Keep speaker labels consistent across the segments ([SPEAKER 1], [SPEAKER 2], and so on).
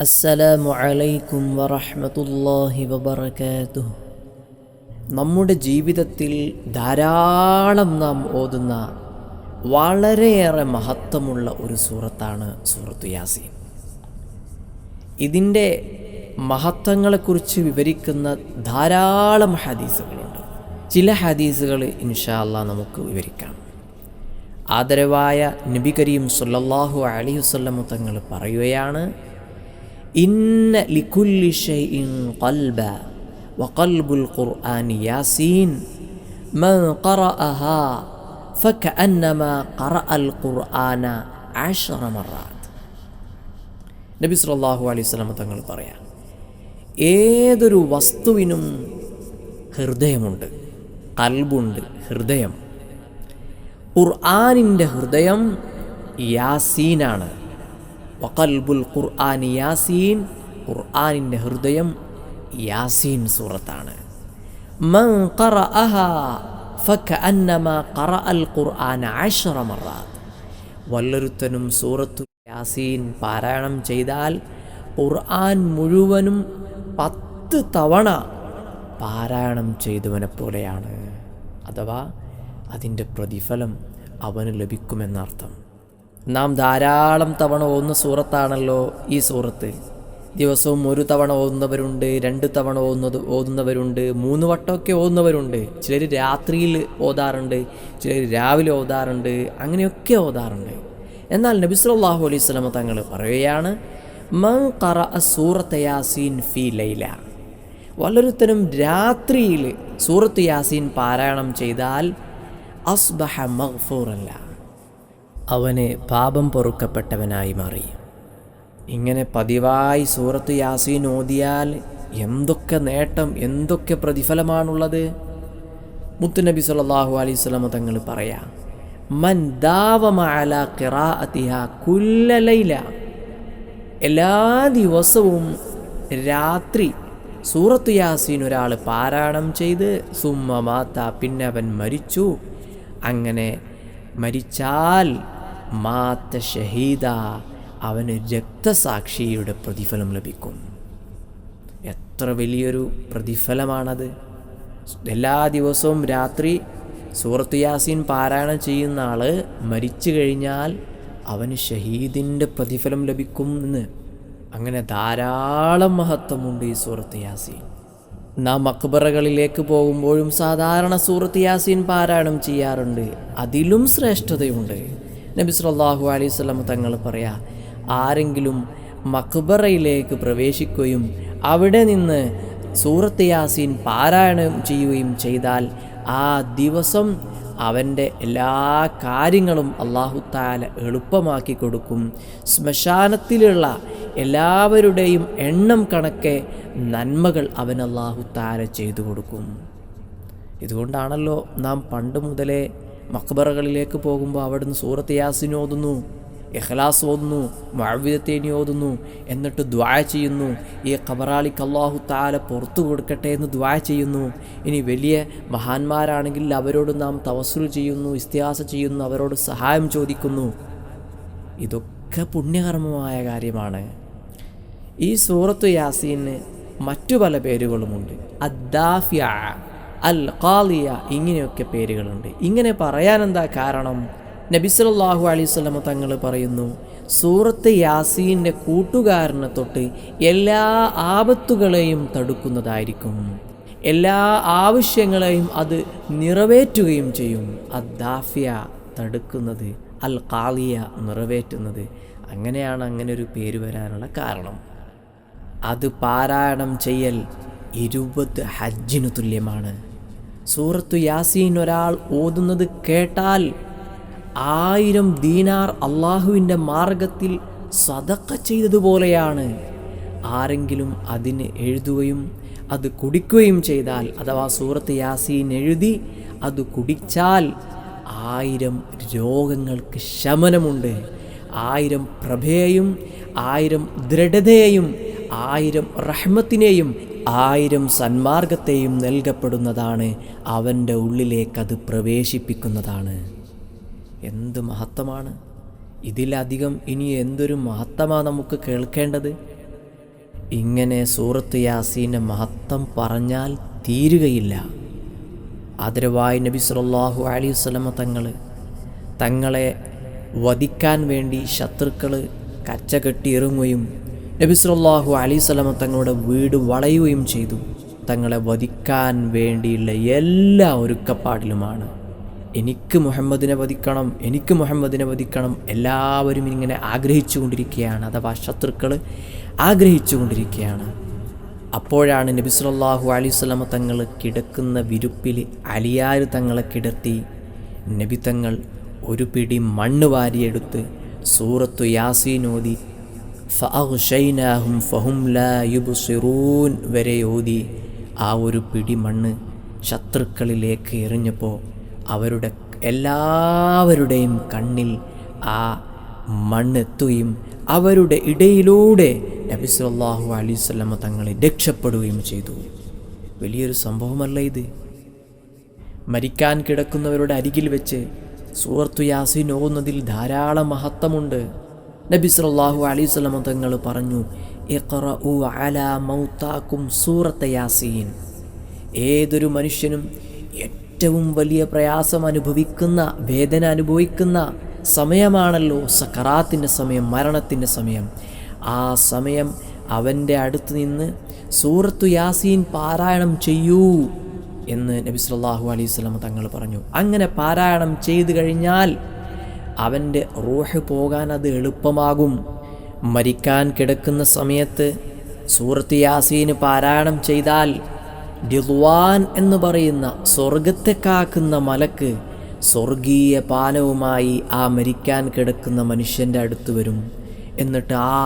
[SPEAKER 1] അസ്സലാമു അലൈക്കും വറഹ്മത്തുള്ളാഹി വബറകാതുഹു. നമ്മുടെ ജീവിതത്തിൽ ധാരാളം നാം ഓതുന്ന വളരെയേറെ മഹത്വമുള്ള ഒരു സൂറത്താണ് സൂറത്തു യാസീൻ. ഇതിന്റെ മഹത്വങ്ങളെക്കുറിച്ച് വിവരിക്കുന്ന ധാരാളം ഹദീസുകളുണ്ട്. ചില ഹദീസുകൾ ഇൻഷാ അല്ലാ നമുക്ക് വിവരിക്കാം. ആദരവായ നബി കരീം സല്ലല്ലാഹു അലൈഹി വസല്ലം തങ്ങൾ പറയുകയാണ് ഇന്ന ലിക്കുല്ലി ഷൈഇൻ ഖൽബ വഖൽബുൽ ഖുർആൻ യാസീൻ മൻ ഖറഅഹാ ഫകഅന്നമാ ഖറഅൽ ഖുർആന അഷറ മറാത്ത്. നബി സല്ലല്ലാഹു അലൈഹി വസല്ലം തങ്ങൾ പറയാം ഏതൊരു വസ്തുവിനും ഹൃദയമുണ്ട് കൽബുണ്ട് ഹൃദയം. ഖുർആാനിന്റെ ഹൃദയം യാസീനാണ്. വഖൽബുൽ ഖുർആൻ യാസീൻ. ഖുർആാനിന്റെ ഹൃദയം യാസീൻ സൂറത്താണ്. മൻ വല്ലൊരുത്തനും സൂറത്തു യാസീൻ പാരായണം ചെയ്താൽ ഖുർആൻ മുഴുവനും പത്ത് തവണ പാരായണം ചെയ്തവനെ പോലെയാണ്. അഥവാ അതിന്റെ പ്രതിഫലം അവന് ലഭിക്കുമെന്നർത്ഥം. നാം ധാരാളം തവണ ഓന്ന സൂറത്താണല്ലോ ഈ സൂറത്ത്. ദിവസവും ഒരു തവണ ഓതുന്നവരുണ്ട് രണ്ട് തവണ ഓതുന്നത് ഓതുന്നവരുണ്ട് മൂന്ന് വട്ടമൊക്കെ ഓതുന്നവരുണ്ട്. ചിലർ രാത്രിയിൽ ഓതാറുണ്ട് ചിലർ രാവിലെ ഓതാറുണ്ട് അങ്ങനെയൊക്കെ ഓതാറുണ്ട്. എന്നാൽ നബി സല്ലല്ലാഹു അലൈഹി സ്വലമ തങ്ങൾ പറയുകയാണ് ഖറ സൂറത്ത് യാസീൻ ഫി ലൈല. വല്ലൊരുത്തരും രാത്രിയിൽ സൂറത്ത് യാസീൻ പാരായണം ചെയ്താൽ അസ്ബഹ മഗ്ഫൂറല്ല. അവന് പാപം പൊറുക്കപ്പെട്ടവനായി മാറി. ഇങ്ങനെ പതിവായി സൂറത്ത് യാസീൻ ഓതിയാൽ എന്തൊക്കെ നേട്ടം എന്തൊക്കെ പ്രതിഫലമാണുള്ളത്? മുത്തുനബി സല്ലല്ലാഹു അലൈഹി വസല്ലം തങ്ങൾ പറയാം മൻ ദാവമഅല കുല്ലലൈല കുല്ല ലൈല. എല്ലാ ദിവസവും രാത്രി സൂറത്ത് യാസീൻ ഒരാൾ പാരായണം ചെയ്ത് സുമ്മ മാത്ത പിന്നെ അവൻ മരിച്ചു. അങ്ങനെ മരിച്ചാൽ മാത്ത ഷഹീദ അവന് രക്തസാക്ഷിയുടെ പ്രതിഫലം ലഭിക്കും. എത്ര വലിയൊരു പ്രതിഫലമാണത്. എല്ലാ ദിവസവും രാത്രി സൂറത്ത് യാസീൻ പാരായണം ചെയ്യുന്ന ആൾ മരിച്ചു കഴിഞ്ഞാൽ അവന് ഷഹീദിന്റെ പ്രതിഫലം ലഭിക്കും എന്ന്. അങ്ങനെ ധാരാളം മഹത്വമുണ്ട് ഈ സൂറത്ത് യാസീൻ. നാം അക്ബറകളിലേക്ക് പോകുമ്പോഴും സാധാരണ സൂറത്ത് യാസീൻ പാരായണം ചെയ്യാറുണ്ട്. അതിലും ശ്രേഷ്ഠതയുണ്ട്. നബി സല്ലല്ലാഹു അലൈഹി തങ്ങൾ പറയാ ആരെങ്കിലും മക്ബറയിലേക്ക് പ്രവേശിക്കുകയും അവിടെ നിന്ന് സൂറത്ത് യാസീൻ പാരായണം ചെയ്യുകയും ചെയ്താൽ ആ ദിവസം അവന്റെ എല്ലാ കാര്യങ്ങളും അള്ളാഹുത്താല എളുപ്പമാക്കി കൊടുക്കും. ശ്മശാനത്തിലുള്ള എല്ലാവരുടെയും എണ്ണം കണക്കെ നന്മകൾ അവൻ അള്ളാഹുത്താല ചെയ്തു കൊടുക്കും. ഇതുകൊണ്ടാണല്ലോ നാം പണ്ട് മുതലേ മക്ബറകളിലേക്ക് പോകുമ്പോൾ അവിടുന്ന് സൂറത്ത് യാസിന് ഓതുന്നു ഇഖ്ലാസ് ഓതുന്നു മഴവിധത്തേനി ഓതുന്നു എന്നിട്ട് ദ്വായ ചെയ്യുന്നു. ഈ ഖബറാളിക്ക് അള്ളാഹു താല പുറത്തു കൊടുക്കട്ടെ എന്ന് ദ്വായ ചെയ്യുന്നു. ഇനി വലിയ മഹാന്മാരാണെങ്കിൽ അവരോട് നാം തവസുൽ ചെയ്യുന്നു ഇസ്തിഹാസ ചെയ്യുന്നു അവരോട് സഹായം ചോദിക്കുന്നു. ഇതൊക്കെ പുണ്യകർമ്മമായ കാര്യമാണ്. ഈ സൂറത്തു യാസീന് മറ്റു പല പേരുകളുമുണ്ട്. അദ്ദാഫിയ. അൽ ഖാലിയ ഇങ്ങനെയൊക്കെ പേരുകളുണ്ട്. ഇങ്ങനെ പറയാൻ എന്താ കാരണം നബിസലാഹു അലൈവല്ലമ തങ്ങൾ പറയുന്നു സൂറത്ത് യാസീന്റെ കൂട്ടുകാരനെ തൊട്ട് എല്ലാ ആപത്തുകളെയും തടുക്കുന്നതായിരിക്കും. എല്ലാ ആവശ്യങ്ങളെയും അത് നിറവേറ്റുകയും ചെയ്യും. അദ്ദാഫിയ തടുക്കുന്നത് അൽ ഖാലിയ നിറവേറ്റുന്നത്. അങ്ങനെയാണ് അങ്ങനെ ഒരു പേര് വരാനുള്ള കാരണം. അത് പാരായണം ചെയ്യൽ ഇരുപത് ഹജ്ജിനു തുല്യമാണ്. സൂറത്തു യാസീൻ ഒരാൾ ഓതുന്നത് കേട്ടാൽ ആയിരം ദീനാർ അള്ളാഹുവിന്റെ മാർഗത്തിൽ സതക്ക ചെയ്തതുപോലെയാണ്. ആരെങ്കിലും അതിന് എഴുതുകയും അത് കുടിക്കുകയും ചെയ്താൽ അഥവാ സൂറത്ത് യാസീൻ എഴുതി അത് കുടിച്ചാൽ ആയിരം രോഗങ്ങൾക്ക് ശമനമുണ്ട്. ആയിരം പ്രഭയെയും ആയിരം ദൃഢതയെയും ആയിരം റഹ്മത്തിനെയും ആയിരം സന്മാർഗത്തെയും നൽകപ്പെടുന്നതാണ് അവന്റെ ഉള്ളിലേക്കത് പ്രവേശിപ്പിക്കുന്നതാണ്. എന്ത് മഹത്വമാണ്? ഇതിലധികം ഇനി എന്തൊരു മഹത്വമാണ് നമുക്ക് കേൾക്കേണ്ടത്? ഇങ്ങനെ സൂറത്ത് യാസീന്റെ മഹത്വം പറഞ്ഞാൽ തീരുകയില്ല. ആദരവായി നബി സുല്ലാഹു അലൈഹി വസ്ലമ തങ്ങൾ തങ്ങളെ വധിക്കാൻ വേണ്ടി ശത്രുക്കൾ കച്ച ഇറങ്ങുകയും നബി അലൈസ്വലമ തങ്ങളുടെ വീട് വളയുകയും ചെയ്തു. തങ്ങളെ വധിക്കാൻ വേണ്ടിയുള്ള എല്ലാ ഒരുക്കപ്പാടിലുമാണ്. എനിക്ക് മുഹമ്മദിനെ വധിക്കണം എനിക്ക് മുഹമ്മദിനെ വധിക്കണം എല്ലാവരും ഇങ്ങനെ ആഗ്രഹിച്ചു കൊണ്ടിരിക്കുകയാണ് അഥവാ ശത്രുക്കൾ ആഗ്രഹിച്ചു കൊണ്ടിരിക്കുകയാണ്. അപ്പോഴാണ് നബി സല്ലല്ലാഹു അലൈഹി തങ്ങൾ കിടക്കുന്ന വിരുപ്പിൽ അലിയാർ തങ്ങളെ കിടത്തി. നബി തങ്ങൾ ഒരു പിടി മണ്ണ് വാരിയെടുത്ത് സൂറത്തു യാസീൻ ഓതി ഫഹും ലാ യുബ്സിറൂൻ. വരെ ഓതി ആ ഒരു പിടി മണ്ണ് ശത്രുക്കളിലേക്ക് എറിഞ്ഞപ്പോൾ അവരുടെ എല്ലാവരുടെയും കണ്ണിൽ ആ മണ്ണെത്തുകയും അവരുടെ ഇടയിലൂടെ നബി വസല്ലമ തങ്ങളെ രക്ഷപ്പെടുകയും ചെയ്തു. വലിയൊരു സംഭവമല്ല ഇത്. മരിക്കാൻ കിടക്കുന്നവരുടെ അരികിൽ വെച്ച് സൂറത്തു യാസീൻ ഓതുന്നതിൽ ധാരാളം മഹത്വമുണ്ട്. നബി സല്ലല്ലാഹു അലൈഹി വസല്ലമ തങ്ങൾ പറഞ്ഞു യാസീൻ. ഏതൊരു മനുഷ്യനും ഏറ്റവും വലിയ പ്രയാസം അനുഭവിക്കുന്ന വേദന അനുഭവിക്കുന്ന സമയമാണല്ലോ സക്കറാത്തിന്റെ സമയം മരണത്തിന്റെ സമയം. ആ സമയം അവന്റെ അടുത്ത് നിന്ന് സൂറത്തു യാസീൻ പാരായണം ചെയ്യൂ എന്ന് നബി സല്ലല്ലാഹു അലൈഹി വസല്ലം തങ്ങൾ പറഞ്ഞു. അങ്ങനെ പാരായണം ചെയ്തു കഴിഞ്ഞാൽ അവന്റെ റൂഹ് പോകാൻ അത് എളുപ്പമാകും. മരിക്കാൻ കിടക്കുന്ന സമയത്ത് സൂറത്ത് യാസീന് പാരായണം ചെയ്താൽ ഡിദ്വാൻ എന്ന് പറയുന്ന സ്വർഗത്തെ കാക്കുന്ന മലക്ക് സ്വർഗീയ പാനവുമായി ആ മരിക്കാൻ കിടക്കുന്ന മനുഷ്യന്റെ അടുത്ത് വരും. എന്നിട്ട് ആ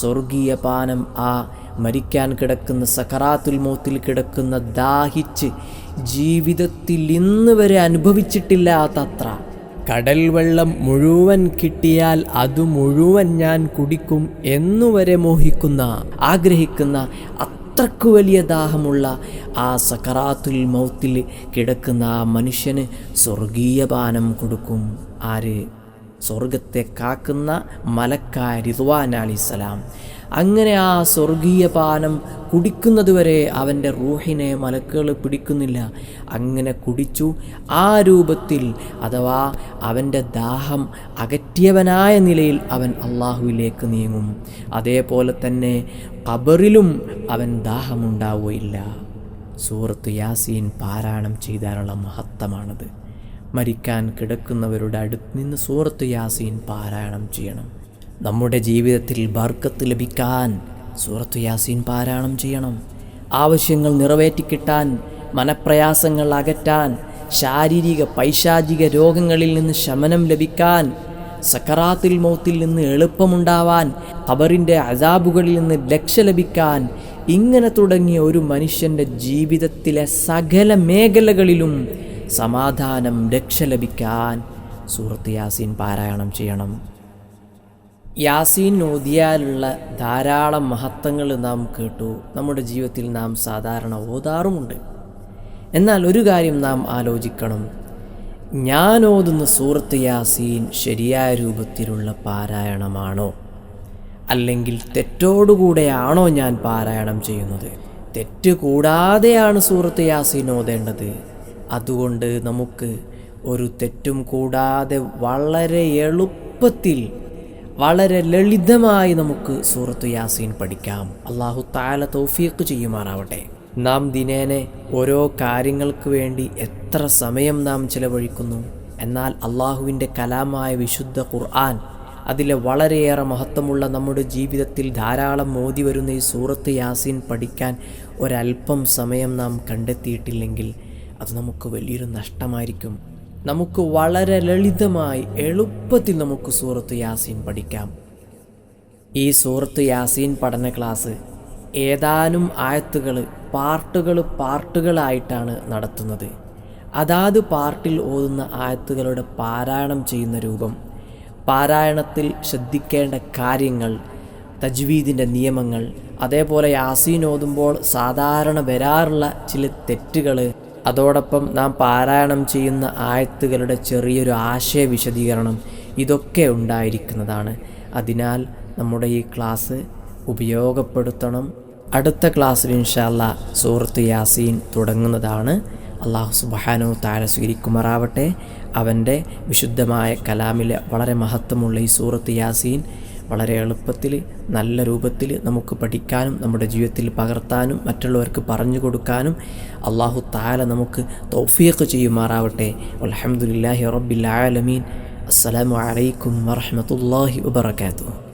[SPEAKER 1] സ്വർഗീയ പാനം ആ മരിക്കാൻ കിടക്കുന്ന സഖറാത്തുൽ മൂത്തിൽ കിടക്കുന്ന ദാഹിച്ച് ജീവിതത്തിൽ ഇന്ന് വരെ അനുഭവിച്ചിട്ടില്ലാത്തത്ര കടൽ വെള്ളം മുഴുവൻ കിട്ടിയാൽ അത് മുഴുവൻ ഞാൻ കുടിക്കും എന്നുവരെ മോഹിക്കുന്ന ആഗ്രഹിക്കുന്ന അത്രയ്ക്ക് വലിയ ദാഹമുള്ള ആ സക്കറാത്തുൽ മൗത്തിൽ കിടക്കുന്ന ആ മനുഷ്യന് സ്വർഗീയ പാനം കൊടുക്കും. ആര്? സ്വർഗത്തെ കാക്കുന്ന മലക്കായ റിദ്വാൻ അലിസ്സലാം അങ്ങനെ ആ സ്വർഗീയ പാനം കുടിക്കുന്നതുവരെ അവന്റെ റൂഹിനെ മലക്കുകൾ പിടിക്കുന്നില്ല. അങ്ങനെ കുടിച്ചു. ആ രൂപത്തിൽ അഥവാ അവന്റെ ദാഹം അകറ്റിയവനായ നിലയിൽ അവൻ അള്ളാഹുവിലേക്ക് നീങ്ങും. അതേപോലെ തന്നെ ഖബറിലും അവൻ ദാഹമുണ്ടാവുകയില്ല. സൂറത്ത് യാസീൻ പാരായണം ചെയ്താനുള്ള മഹത്വമാണത് മരിക്കാൻ കിടക്കുന്നവരുടെ അടുത്ത് നിന്ന് സൂറത്ത് യാസീൻ പാരായണം ചെയ്യണം. നമ്മുടെ ജീവിതത്തിൽ ബർക്കത്ത് ലഭിക്കാൻ സൂറത്ത് യാസീൻ പാരായണം ചെയ്യണം. ആവശ്യങ്ങൾ നിറവേറ്റിക്കിട്ടാൻ മനപ്രയാസങ്ങൾ അകറ്റാൻ ശാരീരിക പൈശാചിക രോഗങ്ങളിൽ നിന്ന് ശമനം ലഭിക്കാൻ സക്കറാത്തിൽ മൗത്തിൽ നിന്ന് എളുപ്പമുണ്ടാവാൻ ഖബറിന്റെ അതാബുകളിൽ നിന്ന് രക്ഷ ലഭിക്കാൻ ഇങ്ങനെ തുടങ്ങിയ ഒരു മനുഷ്യന്റെ ജീവിതത്തിലെ സകല മേഖലകളിലും സമാധാനം രക്ഷ ലഭിക്കാൻ സൂറത്ത് യാസീൻ പാരായണം ചെയ്യണം. യാസീൻ ഓതിയാലുള്ള ധാരാളം മഹത്വങ്ങൾ നാം കേട്ടു. നമ്മുടെ ജീവിതത്തിൽ നാം സാധാരണ ഓതാറുമുണ്ട്. എന്നാൽ ഒരു കാര്യം നാം ആലോചിക്കണം. ഞാൻ ഓതുന്ന സൂറത്ത് യാസീൻ ശരിയായ രൂപത്തിലുള്ള പാരായണമാണോ? അല്ലെങ്കിൽ തെറ്റോടുകൂടെയാണോ ഞാൻ പാരായണം ചെയ്യുന്നത്? തെറ്റ് കൂടാതെയാണ് സൂറത്ത് യാസീൻ ഓതേണ്ടത്. അതുകൊണ്ട് നമുക്ക് ഒരു തെറ്റും കൂടാതെ വളരെ എളുപ്പത്തിൽ വളരെ ലളിതമായി നമുക്ക് സൂറത്ത് യാസീൻ പഠിക്കാം. അള്ളാഹു താല തൗഫീഖ് ചെയ്യുമാറാവട്ടെ. നാം ദിനേനെ ഓരോ കാര്യങ്ങൾക്ക് വേണ്ടി എത്ര സമയം നാം ചിലവഴിക്കുന്നു. എന്നാൽ അള്ളാഹുവിന്റെ കലാമായ വിശുദ്ധ ഖുർആൻ അതിലെ വളരെയേറെ മഹത്വമുള്ള നമ്മുടെ ജീവിതത്തിൽ ധാരാളം മോദി വരുന്ന ഈ സൂറത്ത് യാസീൻ പഠിക്കാൻ ഒരല്പം സമയം നാം കണ്ടെത്തിയിട്ടില്ലെങ്കിൽ അത് നമുക്ക് വലിയൊരു നഷ്ടമായിരിക്കും. നമുക്ക് വളരെ ലളിതമായി എളുപ്പത്തിൽ നമുക്ക് സൂറത്ത് യാസീൻ പഠിക്കാം. ഈ സൂറത്ത് യാസീൻ പഠന ക്ലാസ് ഏതാനും ആയത്തുകൾ പാർട്ടുകൾ പാർട്ടുകളായിട്ടാണ് നടത്തുന്നത്. അതാത് പാർട്ടിൽ ഓതുന്ന ആയത്തുകളുടെ പാരായണം ചെയ്യുന്ന രൂപം പാരായണത്തിൽ ശ്രദ്ധിക്കേണ്ട കാര്യങ്ങൾ തജ്വീദിന്റെ നിയമങ്ങൾ അതേപോലെ യാസീൻ ഓതുമ്പോൾ സാധാരണ വരാറുള്ള ചില തെറ്റുകൾ അതോടൊപ്പം നാം പാരായണം ചെയ്യുന്ന ആയത്തുകളുടെ ചെറിയൊരു ആശയ വിശദീകരണം ഇതൊക്കെ ഉണ്ടായിരിക്കുന്നതാണ്. അതിനാൽ നമ്മുടെ ഈ ക്ലാസ് ഉപയോഗപ്പെടുത്തണം. അടുത്ത ക്ലാസ്സിൽ ഇൻഷാല്ല സൂറത്ത് യാസീൻ തുടങ്ങുന്നതാണ്. അള്ളാഹു സുബഹാനോ താര സ്വീകരിക്കുമാറാവട്ടെ. അവന്റെ വിശുദ്ധമായ കലാമിലെ വളരെ മഹത്വമുള്ള ഈ സൂറത്ത് യാസീൻ വളരെ എളുപ്പത്തിൽ നല്ല രൂപത്തിൽ നമുക്ക് പഠിക്കാനും നമ്മുടെ ജീവിതത്തിൽ പകർത്താനും മറ്റുള്ളവർക്ക് പറഞ്ഞു കൊടുക്കാനും അള്ളാഹു താല നമുക്ക് തൗഫീഖ് ചെയ്യുമാറാവട്ടെ. അലഹമുല്ലാഹി റബ്ബിൽ ആലമീൻ. അസ്സലാമു അലൈക്കും വബർക്കാത്തു